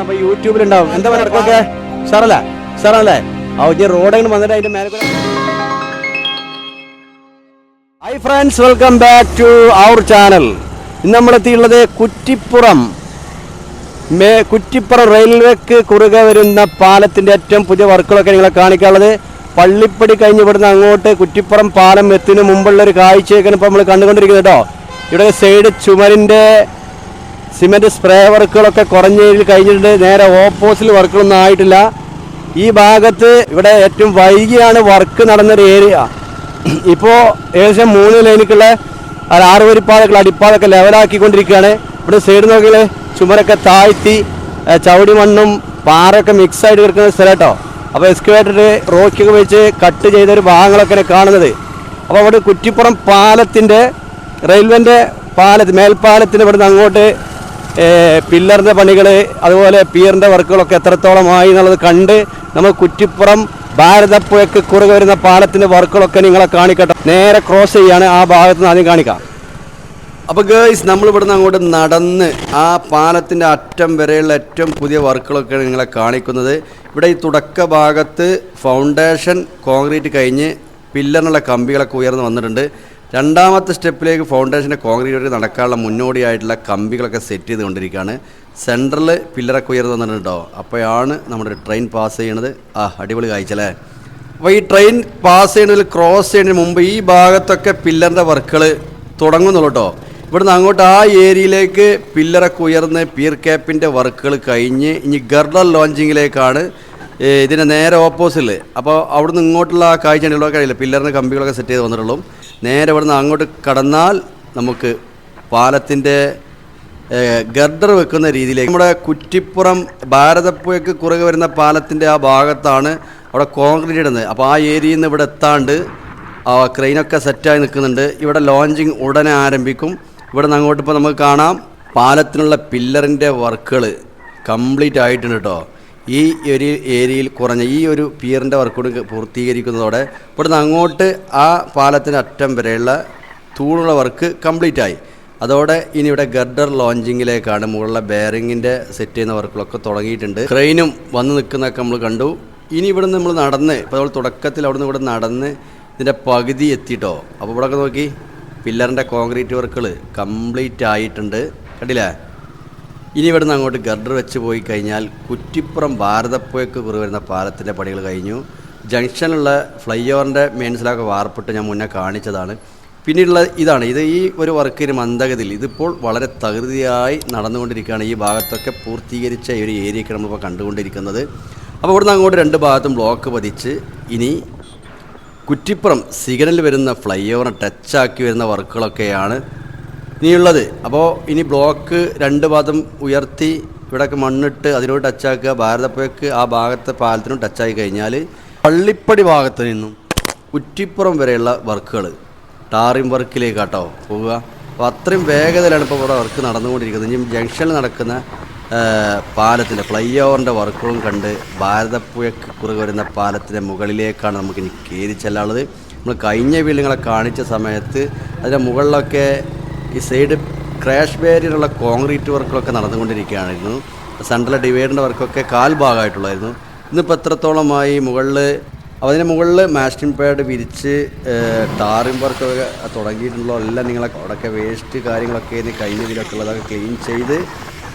അപ്പൊ യൂട്യൂബിലുണ്ടാവും. എന്താ പറയുക സാറല്ലേ? സാറല്ലേ? ആ റോഡ് വന്നിട്ട് അതിന്റെ മേലെ hi friends welcome back to our channel ഇന്ന് നമ്മളെത്തിയുള്ളത് കുറ്റിപ്പുറം. മേ കുറ്റിപ്പുറം റെയിൽവേക്ക് കുറുകെ വരുന്ന പാലത്തിന്റെ ഏറ്റവും പുതിയ വർക്കുകളൊക്കെ നിങ്ങളെ കാണിക്കാനുള്ളത്. പള്ളിപ്പടി കഴിഞ്ഞ് ഇവിടുന്ന് അങ്ങോട്ട് കുറ്റിപ്പുറം പാലം എത്തിന് മുമ്പുള്ള ഒരു കാഴ്ചയൊക്കെയാണ് ഇപ്പോൾ നമ്മൾ കണ്ടുകൊണ്ടിരിക്കുന്നത് കേട്ടോ. ഇവിടെ സൈഡ് ചുമരിന്റെ സിമെന്റ് സ്പ്രേ വർക്കുകളൊക്കെ കുറഞ്ഞതിൽ കഴിഞ്ഞിട്ടുണ്ട്. നേരെ ഓപ്പോസിറ്റ് വർക്കുകളൊന്നും ആയിട്ടില്ല. ഈ ഭാഗത്ത് ഇവിടെ ഏറ്റവും വൈകിയാണ് വർക്ക് നടന്നൊരു ഏരിയ ഇപ്പോൾ ഏകദേശം മൂന്ന് ലൈനിക്കുള്ള അത് ആറ് വരിപ്പാതകൾ അടിപ്പാതൊക്കെ ലെവലാക്കിക്കൊണ്ടിരിക്കുകയാണ് ഇവിടെ സൈഡ് നോക്കിയാൽ ചുമരൊക്കെ താഴ്ത്തി ചവിടി മണ്ണും പാറയൊക്കെ മിക്സ് ആയിട്ട് കിടക്കുന്ന സ്ഥലം കേട്ടോ. അപ്പോൾ എക്സ്കവേറ്റർ റോക്കൊക്കെ വെച്ച് കട്ട് ചെയ്ത ഒരു ഭാഗങ്ങളൊക്കെയാണ് കാണുന്നത്. അപ്പോൾ അവിടെ കുറ്റിപ്പുറം പാലത്തിന്റെ റെയിൽവേന്റെ പാലത്ത് മേൽപ്പാലത്തിന്റെ ഇവിടുന്ന് അങ്ങോട്ട് പില്ലറിന്റെ പണികൾ അതുപോലെ പിയറിന്റെ വർക്കുകളൊക്കെ എത്രത്തോളമായി എന്നുള്ളത് കണ്ട് നമ്മൾ കുറ്റിപ്പുറം ഭാരതപ്പുഴയ്ക്ക് കുറുകെ വരുന്ന പാലത്തിന്റെ വർക്കുകളൊക്കെ നിങ്ങളെ കാണിക്കട്ടെ. നേരെ ക്രോസ് ചെയ്യാണ് ആ ഭാഗത്ത് നിന്ന് ആദ്യം കാണിക്കാം. അപ്പോൾ ഗേൾസ് നമ്മൾ ഇവിടുന്ന് അങ്ങോട്ട് നടന്ന് ആ പാലത്തിന്റെ അറ്റം വരെയുള്ള ഏറ്റവും പുതിയ വർക്കുകളൊക്കെ നിങ്ങളെ കാണിക്കുന്നത്. ഇവിടെ ഈ തുടക്ക ഭാഗത്ത് ഫൗണ്ടേഷൻ കോൺക്രീറ്റ് കഴിഞ്ഞ് പില്ലറിനുള്ള കമ്പികളൊക്കെ ഉയർന്ന് വന്നിട്ടുണ്ട്. രണ്ടാമത്തെ സ്റ്റെപ്പിലേക്ക് ഫൗണ്ടേഷന്റെ കോൺക്രീറ്റ് നടക്കാനുള്ള മുന്നോടിയായിട്ടുള്ള കമ്പികളൊക്കെ സെറ്റ് ചെയ്തുകൊണ്ടിരിക്കുകയാണ്. സെൻട്രൽ പില്ലറൊക്കെ ഉയർന്ന് വന്നിട്ടുണ്ടോ അപ്പോഴാണ് നമ്മുടെ ട്രെയിൻ പാസ് ചെയ്യണത്. ആ അടിപൊളി കാഴ്ചല്ലേ അപ്പോൾ ഈ ട്രെയിൻ പാസ് ചെയ്യുന്നതിൽ ക്രോസ് ചെയ്യുന്നതിന് മുമ്പ് ഈ ഭാഗത്തൊക്കെ പില്ലറിന്റെ വർക്കുകൾ തുടങ്ങുന്നുള്ളൂ കേട്ടോ ഇവിടുന്ന് അങ്ങോട്ട് ആ ഏരിയയിലേക്ക് പില്ലറൊക്കെ ഉയർന്ന് പീർ ക്യാപ്പിന്റെ വർക്കുകൾ കഴിഞ്ഞ് ഇനി ഗർഡർ ലോഞ്ചിങ്ങിലേക്കാണ് ഇതിന്റെ നേരെ ഓപ്പോസിറ്റിൽ അപ്പോൾ അവിടുന്ന് ഇങ്ങോട്ടുള്ള കാഴ്ച ഇവിടെ കഴിയില്ല പില്ലറിന് കമ്പികളൊക്കെ സെറ്റ് ചെയ്ത് വന്നിട്ടുള്ളൂ നേരെ ഇവിടുന്ന് അങ്ങോട്ട് കടന്നാൽ നമുക്ക് പാലത്തിന്റെ ഗർഡർ വെക്കുന്ന രീതിയിലേക്ക്. നമ്മുടെ കുറ്റിപ്പുറം ഭാരതപ്പുഴയ്ക്ക് കുറുകെ വരുന്ന പാലത്തിന്റെ ആ ഭാഗത്താണ് അവിടെ കോൺക്രീറ്റ് ഇടുന്നത്. അപ്പോൾ ആ ഏരിയയിൽ നിന്ന് ഇവിടെ എത്താണ്ട് ആ ക്രെയിനൊക്കെ സെറ്റായി നിൽക്കുന്നുണ്ട്. ഇവിടെ ലോഞ്ചിങ് ഉടനെ ആരംഭിക്കും. ഇവിടെ നിന്ന് അങ്ങോട്ട് ഇപ്പോൾ നമുക്ക് കാണാം. പാലത്തിനുള്ള പില്ലറിന്റെ വർക്കുകൾ കംപ്ലീറ്റ് ആയിട്ടുണ്ട് കേട്ടോ ഈ ഒരു ഏരിയയിൽ കുറഞ്ഞ ഈ ഒരു പിയറിന്റെ വർക്കോട് പൂർത്തീകരിക്കുന്നതോടെ ഇവിടുന്ന് അങ്ങോട്ട് ആ പാലത്തിന്റെ അറ്റം വരെയുള്ള തൂണുള്ള വർക്ക് കംപ്ലീറ്റ് ആയി അതോടെ ഇനി ഇവിടെ ഗർഡർ ലോഞ്ചിങ്ങിലേക്കാണ് മുകളിലെ ബെയറിങ്ങിന്റെ സെറ്റ് ചെയ്യുന്ന വർക്കുകളൊക്കെ തുടങ്ങിയിട്ടുണ്ട്. ക്രെയിനും വന്ന് നിൽക്കുന്നതൊക്കെ നമ്മൾ കണ്ടു. ഇനി ഇവിടെ നമ്മൾ നടന്ന് ഇപ്പോൾ നമ്മൾ തുടക്കത്തിൽ അവിടെ നിന്ന് ഇവിടെ നടന്ന് ഇതിന്റെ പകുതി എത്തിയിട്ടോ അപ്പോൾ ഇവിടെയൊക്കെ നോക്കി. പില്ലറിന്റെ കോൺക്രീറ്റ് വർക്കുകൾ കംപ്ലീറ്റ് ആയിട്ടുണ്ട് കണ്ടില്ലേ? ഇനി ഇവിടുന്ന് അങ്ങോട്ട് ഗർഡർ വെച്ച് പോയി കഴിഞ്ഞാൽ കുറ്റിപ്പുറം ഭാരതപ്പുഴയ്ക്ക് കുറി വരുന്ന പാലത്തിന്റെ പണികൾ കഴിഞ്ഞു. ജംഗ്ഷനിലുള്ള ഫ്ലൈ ഓവറിന്റെ മെയിൻസിലൊക്കെ വാർപ്പിട്ട് ഞാൻ മുന്നേ കാണിച്ചതാണ്. പിന്നീടുള്ള ഇതാണ്. ഇത് ഈ ഒരു വർക്കിന് മന്ദഗതിയിൽ ഇതിപ്പോൾ വളരെ തകൃതിയായി നടന്നുകൊണ്ടിരിക്കുകയാണ്. ഈ ഭാഗത്തൊക്കെ പൂർത്തീകരിച്ച ഈ ഒരു ഏരിയയൊക്കെ നമ്മളിപ്പോൾ കണ്ടുകൊണ്ടിരിക്കുന്നത്. അപ്പോൾ ഇവിടുന്ന് അങ്ങോട്ട് രണ്ട് ഭാഗത്തും ബ്ലോക്ക് പതിച്ച് ഇനി കുറ്റിപ്പുറം സിഗ്നൽ വരുന്ന ഫ്ലൈ ഓവറിനെ ടച്ചാക്കി വരുന്ന വർക്കുകളൊക്കെയാണ് ഇനിയുള്ളത് അപ്പോൾ ഇനി ബ്ലോക്ക് രണ്ട് ഭാഗത്തും ഉയർത്തി ഇവിടെയൊക്കെ മണ്ണിട്ട് അതിനോട് ടച്ചാക്കുക ഭാരതപ്പുഴക്ക് ആ ഭാഗത്തെ പാലത്തിനും ടച്ചായി കഴിഞ്ഞാൽ പള്ളിപ്പടി ഭാഗത്ത് നിന്നും കുറ്റിപ്പുറം വരെയുള്ള വർക്കുകൾ ടാറിംഗ് വർക്കിലേക്കാട്ടോ പോവുക. അപ്പോൾ അത്രയും വേഗതയിലാണ് ഇപ്പോൾ ഇവിടെ വർക്ക് നടന്നുകൊണ്ടിരിക്കുന്നത്. ഇനി ജംഗ്ഷനിൽ നടക്കുന്ന പാലത്തിന്റെ ഫ്ലൈ ഓവറിന്റെ വർക്കുകളും കണ്ട് ഭാരതപ്പുഴക്ക് കുറുകെ വരുന്ന പാലത്തിന്റെ മുകളിലേക്കാണ് നമുക്ക് ഇനി കയറി ചെല്ലാനുള്ളത്. നമ്മൾ കഴിഞ്ഞ വീടുകളെ കാണിച്ച സമയത്ത് അതിന്റെ മുകളിലൊക്കെ ഈ സൈഡ് ക്രാഷ് ബാരിയറുള്ള കോൺക്രീറ്റ് വർക്കുകളൊക്കെ നടന്നുകൊണ്ടിരിക്കുകയായിരുന്നു. സെൻട്രൽ ഡിവൈഡറിന്റെ വർക്കൊക്കെ കാൽ ഭാഗമായിട്ടുള്ളായിരുന്നു. ഇന്നിപ്പോൾ എത്രത്തോളമായി മുകളിൽ അതിന് മുകളിൽ മാസ്റ്റിംഗ് പാഡ് വിരിച്ച് ടാറിംഗ് വർക്കൊക്കെ തുടങ്ങിയിട്ടുള്ള എല്ലാം നിങ്ങളെ അവിടെയൊക്കെ വേസ്റ്റ് കാര്യങ്ങളൊക്കെ ഇനി കഴിഞ്ഞ ഇതിലൊക്കെ ഉള്ളതൊക്കെ ക്ലീൻ ചെയ്ത്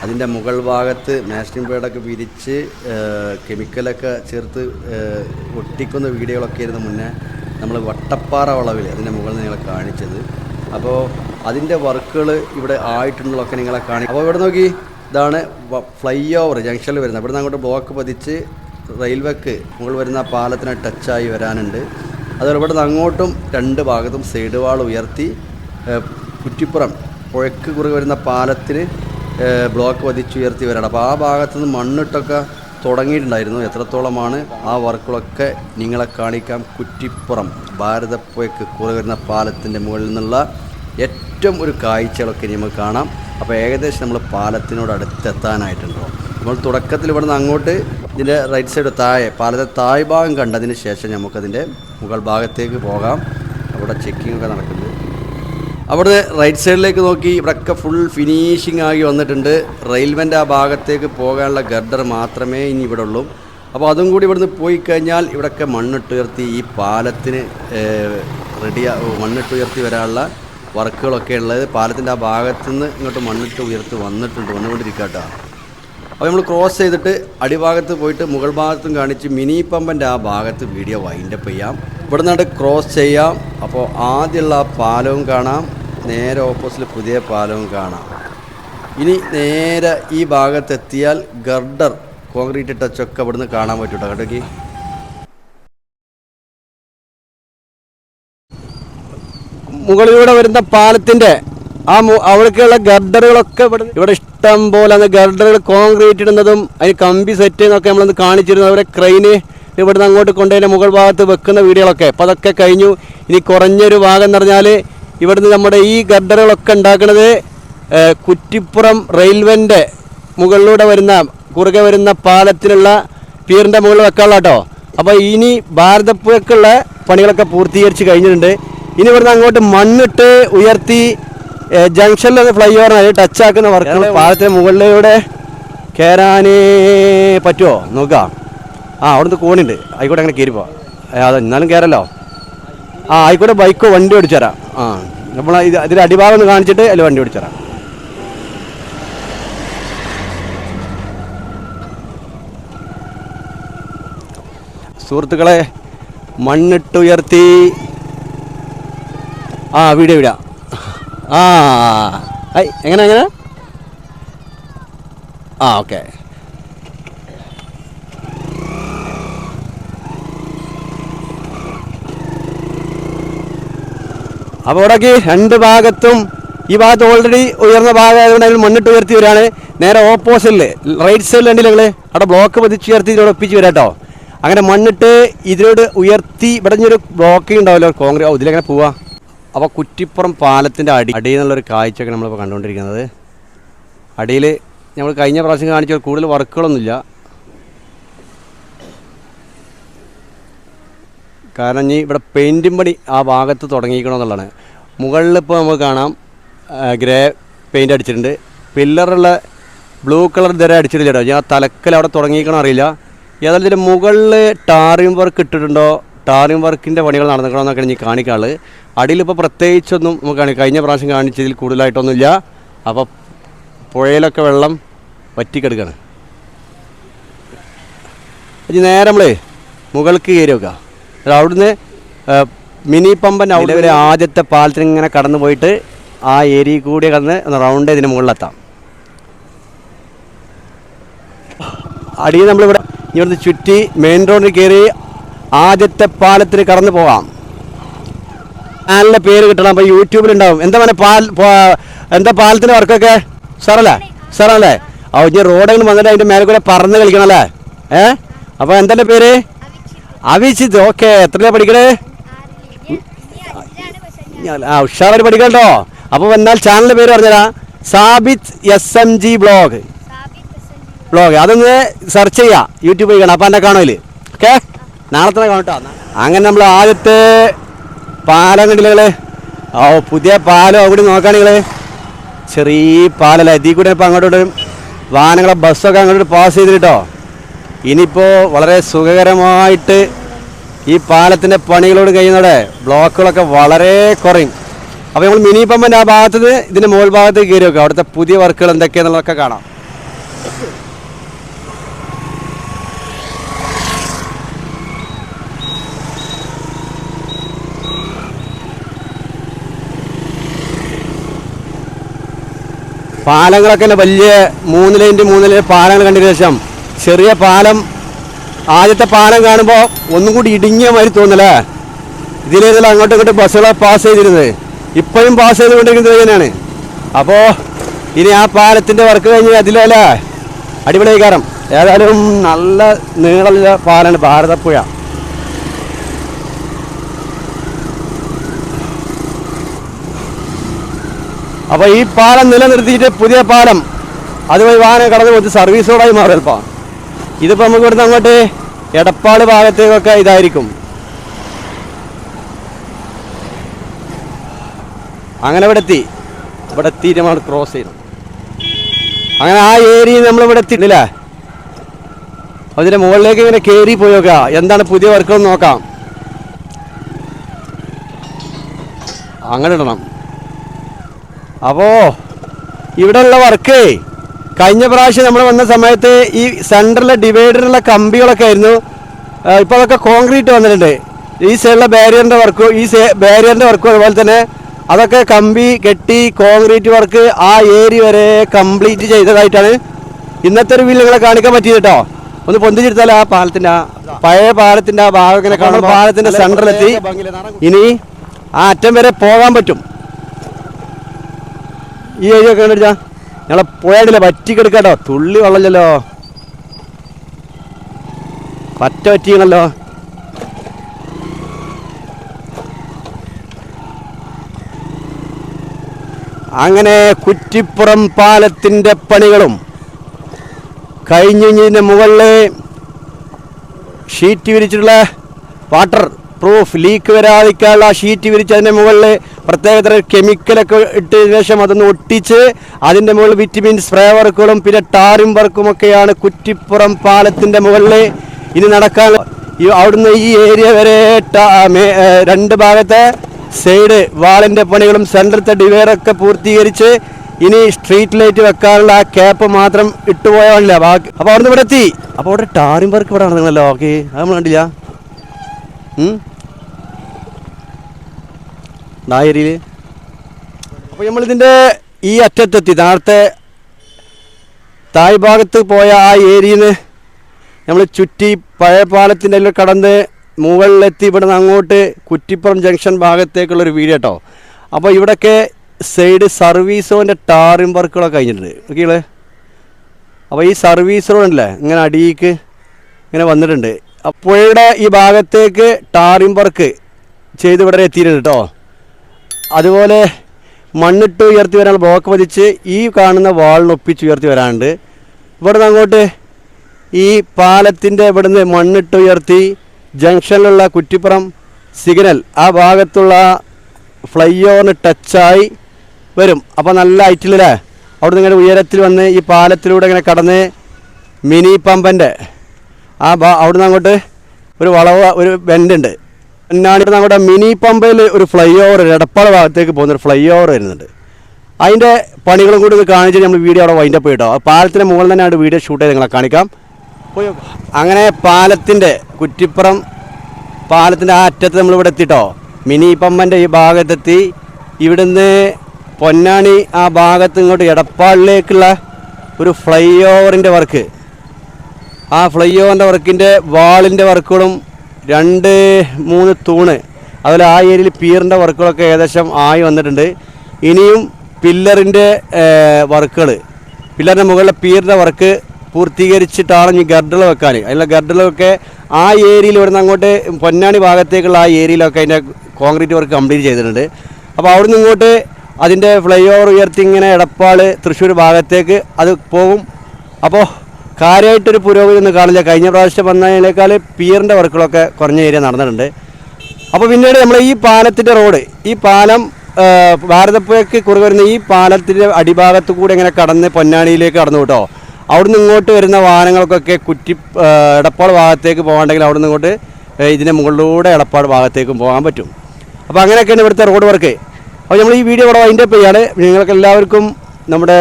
അതിന്റെ മുകൾ ഭാഗത്ത് മാസ്റ്റിംഗ് പാഡൊക്കെ വിരിച്ച് കെമിക്കലൊക്കെ ചേർത്ത് ഒട്ടിക്കുന്ന വീഡിയോകളൊക്കെ ആയിരുന്നു മുന്നേ നമ്മൾ വട്ടപ്പാറ വളവിൽ അതിന്റെ മുകളിൽ നിങ്ങളെ കാണിച്ചത്. അപ്പോൾ അതിന്റെ വർക്കുകൾ ഇവിടെ ആയിട്ടുള്ളതൊക്കെ നിങ്ങളെ കാണിക്കും അപ്പോൾ ഇവിടെ നോക്കി ഇതാണ് ഫ്ലൈ ഓവർ ജംഗ്ഷനിൽ വരുന്നത്. ഇവിടെ നിന്ന് അങ്ങോട്ട് ബ്ലോക്ക് പതിച്ച് റെയിൽവേക്ക് മുകളിൽ വരുന്ന പാലത്തിനെ ടച്ചായി വരാനുണ്ട്. അതുപോലെ ഇവിടെ നിന്ന് അങ്ങോട്ടും രണ്ട് ഭാഗത്തും സൈഡ് വാൾ ഉയർത്തി കുറ്റിപ്പുറം പുഴക്ക് കുറുകെ വരുന്ന പാലത്തിന് ബ്ലോക്ക് പതിച്ചുയർത്തി വരണം. അപ്പോൾ ആ ഭാഗത്തുനിന്ന് മണ്ണിട്ടൊക്കെ തുടങ്ങിയിട്ടുണ്ടായിരുന്നു. എത്രത്തോളമാണ് ആ വർക്കുകളൊക്കെ നിങ്ങളെ കാണിക്കാം കുറ്റിപ്പുറം ഭാരതപ്പുഴയ്ക്ക് കുറുകെ വരുന്ന പാലത്തിന്റെ മുകളിൽ നിന്നുള്ള ഏറ്റവും ഒരു കാഴ്ചകളൊക്കെ നമുക്ക് കാണാം. അപ്പോൾ ഏകദേശം നമ്മൾ പാലത്തിനോട് അടുത്തെത്താനായിട്ടുണ്ടോ? നമ്മൾ തുടക്കത്തിൽ ഇവിടെ നിന്ന് അങ്ങോട്ട് ഇതിന്റെ റൈറ്റ് സൈഡ് താഴെ പാലത്തെ താഴ് ഭാഗം കണ്ടതിന് ശേഷം നമുക്കതിന്റെ മുകൾ ഭാഗത്തേക്ക് പോകാം. അവിടെ ചെക്കിംഗ് ഒക്കെ അവിടുന്ന് റൈറ്റ് സൈഡിലേക്ക് നോക്കി ഇവിടെയൊക്കെ ഫുൾ ഫിനിഷിംഗ് ആയി വന്നിട്ടുണ്ട്. റെയിൽവേന്റെ ആ ഭാഗത്തേക്ക് പോകാനുള്ള ഗർഡർ മാത്രമേ ഇനി ഇവിടെ ഉള്ളൂ. അപ്പോൾ അതും കൂടി ഇവിടുന്ന് പോയി കഴിഞ്ഞാൽ ഇവിടെയൊക്കെ മണ്ണിട്ടുയർത്തി ഈ പാലത്തിന് റെഡി മണ്ണിട്ടുയർത്തി വരാനുള്ള വർക്കുകളൊക്കെ ഉള്ളത്. പാലത്തിന്റെ ആ ഭാഗത്തുനിന്ന് ഇങ്ങോട്ട് മണ്ണിട്ട് ഉയർത്തി വന്നിട്ടുണ്ട് വന്നുകൊണ്ടിരിക്കട്ടോ അപ്പോൾ നമ്മൾ ക്രോസ് ചെയ്തിട്ട് അടിഭാഗത്ത് പോയിട്ട് മുകൾ ഭാഗത്തും കാണിച്ച് മിനി പമ്പന്റെ ആ ഭാഗത്ത് വീഡിയോ വൈൻഡപ്പ് ചെയ്യാം. ഇവിടെ നിന്നാണ്ട് ക്രോസ് ചെയ്യാം. അപ്പോൾ ആദ്യമുള്ള പാലവും കാണാം. നേരെ ഓപ്പോസിറ്റ് പുതിയ പാലവും കാണാം. ഇനി നേരെ ഈ ഭാഗത്തെത്തിയാൽ ഗർഡർ കോൺക്രീറ്റ് ടച്ചൊക്കെ ഇവിടുന്ന് കാണാൻ പറ്റൂട്ടോ? കേട്ടോക്കി മുകളിലൂടെ വരുന്ന പാലത്തിന്റെ ആ അവിടേക്കുള്ള ഗർഡറുകളൊക്കെ ഇവിടെ ഇവിടെ ഇഷ്ടം പോലെ അന്ന് ഗർഡറുകൾ കോൺക്രീറ്റ് ഇടുന്നതും അതിന് കമ്പി സെറ്റ് എന്നൊക്കെ നമ്മളൊന്ന് കാണിച്ചിരുന്നു. അവരെ ക്രെയിന് ഇവിടുന്ന് അങ്ങോട്ട് കൊണ്ടുപോയി മുകൾ ഭാഗത്ത് വെക്കുന്ന വീടുകളൊക്കെ. അപ്പോൾ അതൊക്കെ കഴിഞ്ഞു. ഇനി കുറഞ്ഞൊരു ഭാഗം എന്ന് പറഞ്ഞാൽ ഇവിടുന്ന് നമ്മുടെ ഈ ഗർഡറുകളൊക്കെ ഉണ്ടാക്കുന്നത് കുറ്റിപ്പുറം റെയിൽവേന്റെ മുകളിലൂടെ വരുന്ന കുറുകെ വരുന്ന പാലത്തിലുള്ള പീറിന്റെ മുകളിൽ വെക്കാനുള്ള കേട്ടോ അപ്പോൾ ഇനി ഭാരതപ്പുഴക്കുള്ള പണികളൊക്കെ പൂർത്തീകരിച്ച് കഴിഞ്ഞിട്ടുണ്ട്. ഇനി ഇവിടുന്ന് അങ്ങോട്ട് മണ്ണിട്ട് ഉയർത്തി ജംഗ്ഷനിൽ ഫ്ലൈ ഓവർ ടച്ച് ആക്കുന്ന വർക്കുകൾ പാലത്തിന് മുകളിലൂടെ കയറാനേ പറ്റുമോ നോക്കാം. ആ അവിടുന്ന് കോണിണ്ട്. ആയിക്കോട്ടെ അങ്ങനെ കയറിപ്പോ അത് എന്നാലും കയറല്ലോ ആ ആയിക്കോട്ടെ ബൈക്കോ വണ്ടി ഓടിച്ചു തരാം. ആ നമ്മൾ ഇത് അതിന്റെ അടിഭാഗം ഒന്ന് കാണിച്ചിട്ട് അതിൽ വണ്ടി ഓടിച്ചറാം സുഹൃത്തുക്കളെ മണ്ണിട്ടുയർത്തി. ആ വീഡിയോ വിടാം ആ എങ്ങനെ എങ്ങനെ? ആ ഓക്കെ. അപ്പോൾ ഇവിടേക്ക് രണ്ട് ഭാഗത്തും ഈ ഭാഗത്ത് ഓൾറെഡി ഉയർന്ന ഭാഗമായതുകൊണ്ട് അതിൽ മണ്ണിട്ട് ഉയർത്തി വരികയാണ്. നേരെ ഓപ്പോസിറ്റിൽ റൈറ്റ് സൈഡിൽ ഉണ്ടെങ്കിൽ നിങ്ങൾ അവിടെ ബ്ലോക്ക് പതിച്ച് ഉയർത്തി ഇതിനോട് ഒപ്പിച്ച് വരാട്ടോ അങ്ങനെ മണ്ണിട്ട് ഇതിനോട് ഉയർത്തി ഇവിടെ ഒരു ബ്ലോക്കിംഗ് ഉണ്ടാവില്ല. കോൺക്രീറ്റ് ഓ ഇതിലെങ്ങനെ പോവാ. അപ്പോൾ കുറ്റിപ്പുറം പാലത്തിന്റെ അടി അടിയിൽ നിന്നുള്ളൊരു കാഴ്ചയൊക്കെ നമ്മളിപ്പോൾ കണ്ടുകൊണ്ടിരിക്കുന്നത്. അടിയിൽ നമ്മൾ കഴിഞ്ഞ പ്രാവശ്യം കാണിച്ച കൂടുതൽ വർക്കുകളൊന്നുമില്ല. കാരണം ഇനി ഇവിടെ പെയിന്റും പണി ആ ഭാഗത്ത് തുടങ്ങിയിരിക്കണമെന്നുള്ളതാണ്. മുകളിൽ ഇപ്പോൾ നമുക്ക് കാണാം ഗ്രേ പെയിന്റ് അടിച്ചിട്ടുണ്ട്. പില്ലറുള്ള ബ്ലൂ കളർ ധര അടിച്ചിട്ടില്ല കേട്ടോ. ഞാൻ തലക്കൽ അവിടെ തുടങ്ങിയിരിക്കണം അറിയില്ല. ഏതായാലും ഇതിന്റെ മുകളിൽ ടാറിംഗ് വർക്ക് ഇട്ടിട്ടുണ്ടോ ടാറിംഗ് വർക്കിന്റെ പണികൾ നടന്നിക്കണമെന്നൊക്കെ ഇനി കാണിക്കാൾ അടിയിലിപ്പോൾ പ്രത്യേകിച്ചൊന്നും നമുക്ക് കഴിഞ്ഞ പ്രാവശ്യം കാണിച്ചതിൽ കൂടുതലായിട്ടൊന്നുമില്ല. അപ്പോൾ പുഴയിലൊക്കെ വെള്ളം വറ്റിക്കെടുക്കുകയാണ് ഇനി നേരെ നമ്മളേ മുകൾക്ക് കയറി വെക്കുക അത് അവിടുന്ന് മിനി പമ്പൻ അവിടെ ആദ്യത്തെ പാലത്തിന് ഇങ്ങനെ കടന്നു പോയിട്ട് ആ ഏരിയ കൂടി കടന്ന് റൗണ്ട് ഇതിന് മുകളിലെത്താം. അടിയിൽ നമ്മളിവിടെ ഇവിടുന്ന് ചുറ്റി മെയിൻ റോഡിൽ കയറി ആദ്യത്തെ പാലത്തിന് കടന്നു പോകാം. ചാനലിന്റെ പേര് കിട്ടണം അപ്പോൾ യൂട്യൂബിലുണ്ടാവും എന്താ പറയുക പാൽ എന്താ പാലത്തിന്റെ വർക്കൊക്കെ? സാറല്ലേ? സാറല്ലേ? ആ ഇനി റോഡിൽ വന്നിട്ട് അതിന്റെ മേലെ കൂടെ പറന്ന് കളിക്കണല്ലേ ഏ? അപ്പോൾ എന്താ പേര്? അഭിജിത്ത് ഓക്കെ എത്രയാ പഠിക്കണേ? ആ ഉഷാറായിട്ട് പഠിക്കണ്ടോ അപ്പോൾ എന്നാൽ ചാനലിന്റെ പേര് പറഞ്ഞതാ Sabith S M G blog blog അതൊന്ന് സെർച്ച് ചെയ്യാ. യൂട്യൂബ് ചെയ്യണം അപ്പോൾ എന്നെ കാണോ ഓക്കെ? നാളെ തന്നെ കാണട്ടോ അങ്ങനെ നമ്മൾ ആദ്യത്തെ പാലം കണ്ടില്ല ഓ പുതിയ പാലം അവിടെ നോക്കുകയാണെങ്കിൽ ചെറിയ പാലല്ലേ? ഇതിൽ കൂടെ ഇപ്പം അങ്ങോട്ടോട്ട് വാഹനങ്ങളെ ബസ്സൊക്കെ അങ്ങോട്ട് പാസ് ചെയ്തിട്ടോ ഇനിയിപ്പോൾ വളരെ സുഖകരമായിട്ട് ഈ പാലത്തിന്റെ പണികളോട് കഴിയുന്നതോടെ ബ്ലോക്കുകളൊക്കെ വളരെ കുറയും. അപ്പോൾ നമ്മൾ മിനി പമ്പന്റെ ആ ഭാഗത്ത് ഇതിന്റെ മുകൾ ഭാഗത്തേക്ക് കയറി വെക്കുക അവിടുത്തെ പുതിയ വർക്കുകൾ എന്തൊക്കെയാണെന്നുള്ളതൊക്കെ കാണാം. പാലങ്ങളൊക്കെ വലിയ മൂന്ന് ലൈന്റെ മൂന്ന് ലൈൻ പാലങ്ങൾ കണ്ടതിന് ശേഷം ചെറിയ പാലം ആദ്യത്തെ പാലം കാണുമ്പോൾ ഒന്നും കൂടി ഇടുങ്ങിയ മാതിരി തോന്നല്ലേ? ഇതിലേതെല്ലാം അങ്ങോട്ടും ഇങ്ങോട്ടും ബസ്സുകളെ പാസ് ചെയ്തിരുന്നത്. ഇപ്പോഴും പാസ് ചെയ്തുകൊണ്ടിരിക്കുന്നത് തന്നെയാണ് അപ്പോൾ ഇനി ആ പാലത്തിന്റെ വർക്ക് കഴിഞ്ഞ് അതിലല്ലേ? അടിപൊളി കാരണം ഏതായാലും നല്ല നീളമുള്ള പാലാണ് ഭാരതപ്പുഴ. അപ്പോൾ ഈ പാലം നിലനിർത്തിയിട്ട് പുതിയ പാലം അതുവഴി വാഹനം കടന്നു പോയിട്ട് സർവീസ് റോഡായി മാറും ഇതിപ്പോൾ നമുക്ക് ഇവിടുന്ന് അങ്ങോട്ട് എടപ്പാട് ഭാഗത്തേക്കൊക്കെ ഇതായിരിക്കും. അങ്ങനെ ഇവിടെ എത്തി. ഇവിടെ എത്തിയിട്ട് ക്രോസ് ചെയ്യണം. അങ്ങനെ ആ ഏരിയ നമ്മൾ ഇവിടെ എത്തിയിട്ടില്ലേ അതിന്റെ മുകളിലേക്ക് ഇങ്ങനെ കയറി പോയി എന്താണ് പുതിയ വർക്കുകൾ നോക്കാം. അങ്ങനെ ഇടണം. അപ്പോ ഇവിടെയുള്ള വർക്ക് കഴിഞ്ഞ പ്രാവശ്യം നമ്മൾ വന്ന സമയത്ത് ഈ സെന്ററിലെ ഡിവൈഡറിലുള്ള കമ്പികളൊക്കെ ആയിരുന്നു. ഇപ്പോൾ അതൊക്കെ കോൺക്രീറ്റ് വന്നിട്ടുണ്ട്. ഈ സൈഡിലെ ബാരിയറിന്റെ വർക്ക് ഈ ബാരിയറിന്റെ വർക്കും അതുപോലെ തന്നെ അതൊക്കെ കമ്പി കെട്ടി കോൺക്രീറ്റ് വർക്ക് ആ ഏരിയ വരെ കംപ്ലീറ്റ് ചെയ്തതായിട്ടാണ് ഇന്നത്തെ ഒരു വീൽ നിങ്ങളെ കാണിക്കാൻ പറ്റിയത് കേട്ടോ ഒന്ന് പൊന്തിച്ചെടുത്താൽ ആ പാലത്തിന്റെ ആ പഴയ പാലത്തിന്റെ ആ ഭാഗം ഇങ്ങനെ കാണുമ്പോൾ പാലത്തിന്റെ സെന്ററിലെത്തി ഇനി ആ അറ്റം വരെ പോകാൻ പറ്റും. ഈ ഏരിയ ഒക്കെ കണ്ടിട്ടാ ഞങ്ങളെ പോയാടില്ല പറ്റി കിടക്കാട്ടോ തുള്ളി വെള്ളമില്ലല്ലോ. പറ്റ പറ്റിയണല്ലോ അങ്ങനെ കുറ്റിപ്പുറം പാലത്തിന്റെ പണികളും കഴിഞ്ഞതിന്റെ മുകളിൽ ഷീറ്റ് വിരിച്ചിട്ടുള്ള വാട്ടർ പ്രൂഫ് ലീക്ക് വരാതിരിക്കാനുള്ള ഷീറ്റ് വിരിച്ച് അതിന്റെ മുകളിൽ പ്രത്യേകതര കെമിക്കലൊക്കെ ഇട്ടതിന് ശേഷം അതൊന്ന് ഒട്ടിച്ച് അതിന്റെ മുകളിൽ വിറ്റമിൻ സ്പ്രേ വർക്കുകളും പിന്നെ ടാറിം വർക്കും ഒക്കെയാണ് കുറ്റിപ്പുറം പാലത്തിന്റെ മുകളിൽ ഇനി നടക്കാൻ. ഈ അവിടുന്ന് ഈ ഏരിയ വരെ രണ്ട് ഭാഗത്തെ സൈഡ് വാളിന്റെ പണികളും സെന്ററത്തെ ഡിവൈറൊക്കെ പൂർത്തീകരിച്ച് ഇനി സ്ട്രീറ്റ് ലൈറ്റ് വെക്കാനുള്ള ആ ക്യാപ്പ് മാത്രം ഇട്ടുപോയാണില്ല ബാക്കി അപ്പോൾ അവിടുന്ന് ഇവിടെ എത്തി. അപ്പോൾ അവിടെ ടാറിം വർക്ക് ഇവിടെ നടന്നല്ലോ ഓക്കെ അത് നമ്മൾ കണ്ടില്ല. നായരിയിൽ അപ്പോൾ നമ്മളിതിന്റെ ഈ അറ്റത്തെത്തി. നേരത്തെ തായ് ഭാഗത്ത് പോയ ആ ഏരിയയിൽ നമ്മൾ ചുറ്റി പഴയ പാലത്തിന്റെ എല്ലാം കടന്ന് മുകളിലെത്തി ഇവിടുന്ന് അങ്ങോട്ട് കുറ്റിപ്പുറം ജംഗ്ഷൻ ഭാഗത്തേക്കുള്ളൊരു വീട് കേട്ടോ. അപ്പോൾ ഇവിടെയൊക്കെ സൈഡ് സർവീസ് റോഡിന്റെ ടാറിം വർക്കുകളൊക്കെ കഴിഞ്ഞിട്ടുണ്ട്. ഓക്കെ അപ്പോൾ ഈ സർവീസ് റോഡല്ലേ ഇങ്ങനെ അടിയിക്ക് ഇങ്ങനെ വന്നിട്ടുണ്ട്. അപ്പോഴയുടെ ഈ ഭാഗത്തേക്ക് ടാറിം വർക്ക് ചെയ്ത് ഇവിടെ എത്തിയിട്ടുണ്ട് കേട്ടോ അതുപോലെ മണ്ണിട്ട് ഉയർത്തി വരാൻ ബ്ലോക്ക് പതിച്ച് ഈ കാണുന്ന വാളിന് ഒപ്പിച്ച് ഉയർത്തി വരാനുണ്ട്. ഇവിടുന്ന് അങ്ങോട്ട് ഈ പാലത്തിന്റെ ഇവിടുന്ന് മണ്ണിട്ട് ഉയർത്തി ജംഗ്ഷനിലുള്ള കുറ്റിപ്പുറം സിഗ്നൽ ആ ഭാഗത്തുള്ള ഫ്ലൈ ഓവറിന് ടച്ചായി വരും. അപ്പോൾ നല്ല ഐറ്റിലല്ലേ അവിടുന്ന് ഇങ്ങനെ ഉയരത്തിൽ വന്ന് ഈ പാലത്തിലൂടെ ഇങ്ങനെ കടന്ന് മിനി പമ്പന്റെ ആ അവിടുന്ന് അങ്ങോട്ട് ഒരു വളവ് ഒരു ബെൻഡുണ്ട് എന്നാണ് അങ്ങോട്ട് മിനി പമ്പയിൽ ഒരു ഫ്ലൈ ഓവർ എടപ്പാള ഭാഗത്തേക്ക് പോകുന്ന ഒരു ഫ്ലൈ ഓവർ വരുന്നുണ്ട്. അതിന്റെ പണികളും കൂടി ഒന്ന് കാണിച്ച് നമ്മൾ വീഡിയോ അവിടെ വൈൻഡപ്പ് ചെയ്തോ ആ പാലത്തിന് മുകളിൽ തന്നെ അവിടെ വീഡിയോ ഷൂട്ട് ചെയ്ത് നിങ്ങളെ കാണിക്കാം. അങ്ങനെ പാലത്തിന്റെ കുറ്റിപ്പുറം പാലത്തിന്റെ ആ അറ്റത്ത് നമ്മൾ ഇവിടെ എത്തിട്ടോ. മിനി പമ്പന്റെ ഈ ഭാഗത്തെത്തി. ഇവിടുന്ന് പൊന്നാണി ആ ഭാഗത്ത് ഇങ്ങോട്ട് എടപ്പാളിലേക്കുള്ള ഒരു ഫ്ലൈ ഓവറിന്റെ വർക്ക് ആ ഫ്ലൈ ഓവറിന്റെ വർക്കിന്റെ വാളിന്റെ വർക്കുകളും രണ്ട് മൂന്ന് തൂണ്. അതുപോലെ ആ ഏരിയയിൽ പീറിന്റെ വർക്കുകളൊക്കെ ഏകദേശം ആയി വന്നിട്ടുണ്ട്. ഇനിയും പില്ലറിന്റെ വർക്കുകൾ പില്ലറിന്റെ മുകളിലെ പീറിന്റെ വർക്ക് പൂർത്തീകരിച്ചിട്ടാണ് ഇനി ഗർഡർ വെക്കാൻ. അതിലുള്ള ഗർഡറിലൊക്കെ ആ ഏരിയയിൽ ഇവിടുന്ന് അങ്ങോട്ട് പൊന്നാണി ഭാഗത്തേക്കുള്ള ആ ഏരിയയിലൊക്കെ അതിന്റെ കോൺക്രീറ്റ് വർക്ക് കംപ്ലീറ്റ് ചെയ്തിട്ടുണ്ട്. അപ്പോൾ അവിടുന്ന് ഇങ്ങോട്ട് അതിന്റെ ഫ്ലൈ ഓവർ ഉയർത്തി ഇങ്ങനെ എടപ്പാൾ തൃശ്ശൂർ ഭാഗത്തേക്ക് അത് പോകും. അപ്പോൾ കാര്യമായിട്ടൊരു പുരോഗതി ഒന്നും കാണില്ല. കഴിഞ്ഞ പ്രാവശ്യം വന്നതിനേക്കാൾ പിയറിന്റെ വർക്കുകളൊക്കെ കുറഞ്ഞ ഏരിയ നടന്നിട്ടുണ്ട്. അപ്പോൾ പിന്നീട് നമ്മൾ ഈ പാലത്തിന്റെ റോഡ് ഈ പാലം ഭാരതപ്പുഴയ്ക്ക് കുറുകെ വരുന്ന ഈ പാലത്തിന്റെ അടിഭാഗത്ത് കൂടെ ഇങ്ങനെ കടന്ന് പൊന്നാനിയിലേക്ക് കടന്നു കേട്ടോ. അവിടുന്ന് ഇങ്ങോട്ട് വരുന്ന വാഹനങ്ങൾക്കൊക്കെ കുറ്റി എടപ്പാൾ ഭാഗത്തേക്ക് പോകാണ്ടെങ്കിൽ അവിടുന്ന് ഇങ്ങോട്ട് ഇതിന്റെ മുകളിലൂടെ എടപ്പാട് ഭാഗത്തേക്കും പോകാൻ പറ്റും. അപ്പോൾ അങ്ങനെയൊക്കെയാണ് ഇവിടുത്തെ റോഡ് വർക്ക്. അപ്പോൾ നമ്മൾ ഈ വീഡിയോ ഇവിടെ വൈൻഡപ്പ് ചെയ്യാണ്. നിങ്ങൾക്ക് എല്ലാവർക്കും നമ്മുടെ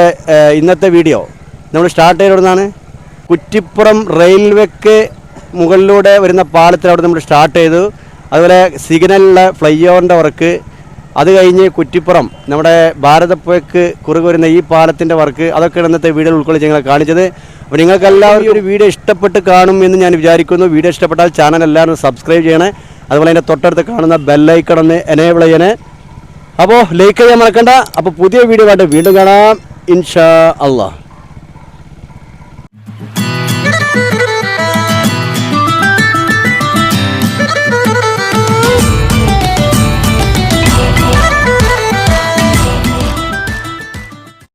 ഇന്നത്തെ വീഡിയോ നമ്മൾ സ്റ്റാർട്ട് ചെയ്തിടുന്നതാണ്. കുറ്റിപ്പുറം റെയിൽവേക്ക് മുകളിലൂടെ വരുന്ന പാലത്തിൽ അവിടെ നമ്മൾ സ്റ്റാർട്ട് ചെയ്തു. അതുപോലെ സിഗ്നലിലെ ഫ്ലൈ ഓവറിന്റെ വർക്ക്. അത് കഴിഞ്ഞ് കുറ്റിപ്പുറം നമ്മുടെ ഭാരതപ്പുഴക്ക് കുറുകെ വരുന്ന ഈ പാലത്തിന്റെ വർക്ക്. അതൊക്കെയാണ് ഇന്നത്തെ വീഡിയോ ഉൾക്കൊള്ളിച്ച് ഞങ്ങളെ കാണിച്ചത്. അപ്പോൾ നിങ്ങൾക്ക് എല്ലാവർക്കും ഒരു വീഡിയോ ഇഷ്ടപ്പെട്ട് കാണും എന്ന് ഞാൻ വിചാരിക്കുന്നു. വീഡിയോ ഇഷ്ടപ്പെട്ടാൽ ചാനൽ എല്ലാവരും സബ്സ്ക്രൈബ് ചെയ്യണേ. അതുപോലെ അതിന്റെ തൊട്ടടുത്ത് കാണുന്ന ബെല്ലൈക്കൺ ഒന്ന് എനേബിൾ ചെയ്യണേ. അപ്പോൾ ലൈക്ക് ചെയ്യാൻ മറക്കണ്ട. അപ്പോൾ പുതിയ വീഡിയോ കണ്ട് വീണ്ടും കാണാം. ഇൻഷാ അള്ളാഹ്